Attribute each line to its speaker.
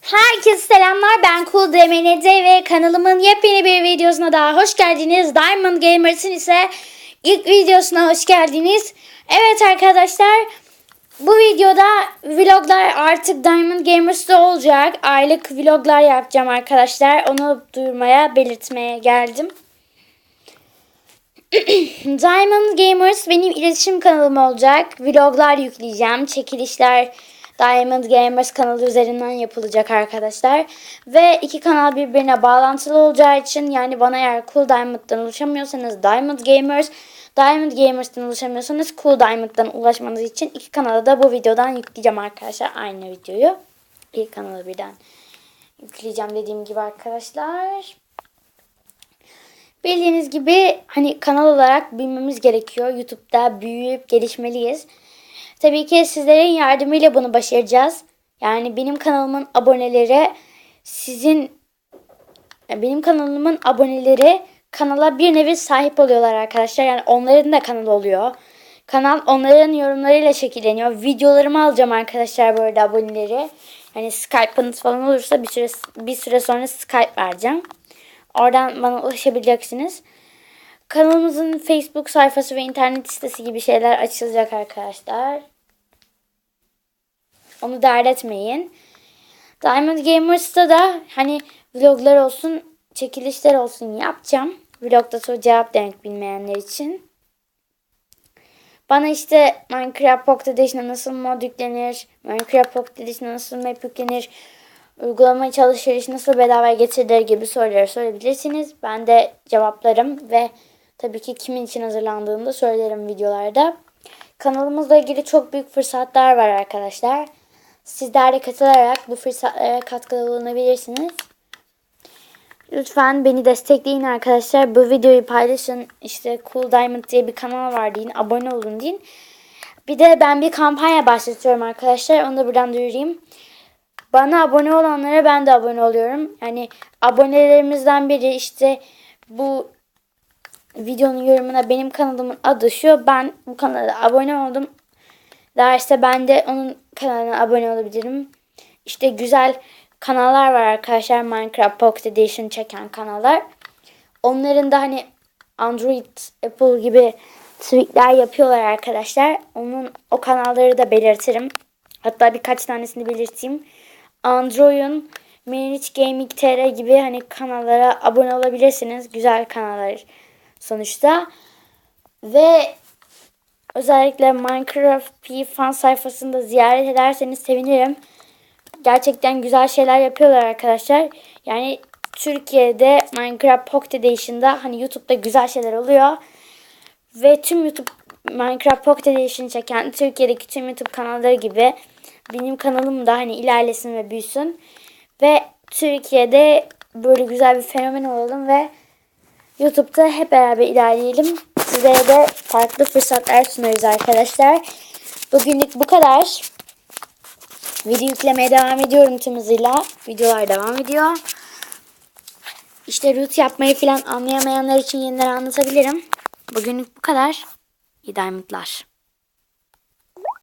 Speaker 1: Herkese selamlar ben Cool DMNC ve kanalımın yepyeni bir videosuna daha hoş geldiniz. Diamond Gamers'ın ise ilk videosuna hoş geldiniz. Evet arkadaşlar bu videoda vloglar artık Diamond Gamers'ta olacak. Aylık vloglar yapacağım arkadaşlar. Onu duyurmaya, belirtmeye geldim. Diamond Gamers benim iletişim kanalım olacak. Vloglar yükleyeceğim. Çekilişler Diamond Gamers kanalı üzerinden yapılacak arkadaşlar. Ve iki kanal birbirine bağlantılı olacağı için yani bana eğer Cool Diamond'dan ulaşamıyorsanız Diamond Gamers, Diamond Gamers'tan ulaşamıyorsanız Cool Diamond'dan ulaşmanız için iki kanala da bu videodan yükleyeceğim arkadaşlar. Aynı videoyu. İki kanalı birden yükleyeceğim dediğim gibi arkadaşlar. Bildiğiniz gibi hani kanal olarak büyümemiz gerekiyor. YouTube'da büyüyüp gelişmeliyiz. Tabii ki sizlerin yardımıyla bunu başaracağız. Yani benim kanalımın aboneleri sizin benim kanalımın aboneleri kanala bir nevi sahip oluyorlar arkadaşlar. Yani onların da kanalı oluyor. Kanal onların yorumlarıyla şekilleniyor. Videolarımı alacağım arkadaşlar bu arada aboneleri. Hani Skype'ınız falan olursa bir süre bir süre sonra Skype vereceğim. Oradan bana ulaşabileceksiniz. Kanalımızın Facebook sayfası ve internet sitesi gibi şeyler açılacak arkadaşlar. Onu dert etmeyin. Diamond Gamers'ta da hani vloglar olsun, çekilişler olsun yapacağım. Vlogda soru cevap demek bilmeyenler için. Bana işte Minecraft Pocket Edition'a nasıl mod yüklenir, Minecraft Pocket Edition'a nasıl map yüklenir, uygulama çalışır, nasıl bedavaya getirilir gibi soruları sorabilirsiniz. Ben de cevaplarım ve tabii ki kimin için hazırlandığını da söylerim videolarda. Kanalımızla ilgili çok büyük fırsatlar var arkadaşlar. Sizler de katılarak bu fırsatlara katkıda bulunabilirsiniz. Lütfen beni destekleyin arkadaşlar. Bu videoyu paylaşın. İşte Cool Diamond diye bir kanal var deyin. Abone olun deyin. Bir de ben bir kampanya başlatıyorum arkadaşlar. Onu da buradan duyurayım. Bana abone olanlara ben de abone oluyorum. Yani abonelerimizden biri işte bu videonun yorumuna benim kanalımın adı şu. Ben bu kanala abone oldum. Derse ben de onun kanalına abone olabilirim. İşte güzel kanallar var arkadaşlar. Minecraft Pocket Edition çeken kanallar. Onların da hani Android, Apple gibi tweakler yapıyorlar arkadaşlar. Onun o kanalları da belirtirim. Hatta birkaç tanesini belirteyim. Android'un Manage Gaming TR gibi hani kanallara abone olabilirsiniz. Güzel kanallar sonuçta. Ve özellikle Minecraft P fan sayfasında ziyaret ederseniz sevinirim. Gerçekten güzel şeyler yapıyorlar arkadaşlar. Yani Türkiye'de Minecraft Pocket Edition'da hani YouTube'da güzel şeyler oluyor. Ve tüm YouTube Minecraft Pocket Edition çeken Türkiye'deki tüm YouTube kanalları gibi benim kanalım da hani ilerlesin ve büyüsün. Ve Türkiye'de böyle güzel bir fenomen olalım ve YouTube'da hep beraber ilerleyelim. Sizlere de farklı fırsatlar sunuyoruz arkadaşlar. Bugünlük bu kadar. Video yüklemeye devam ediyorum tüm hızıyla. Videolar devam ediyor. İşte root yapmayı falan anlayamayanlar için yeniden anlatabilirim. Bugünlük bu kadar. İyi diamondlar.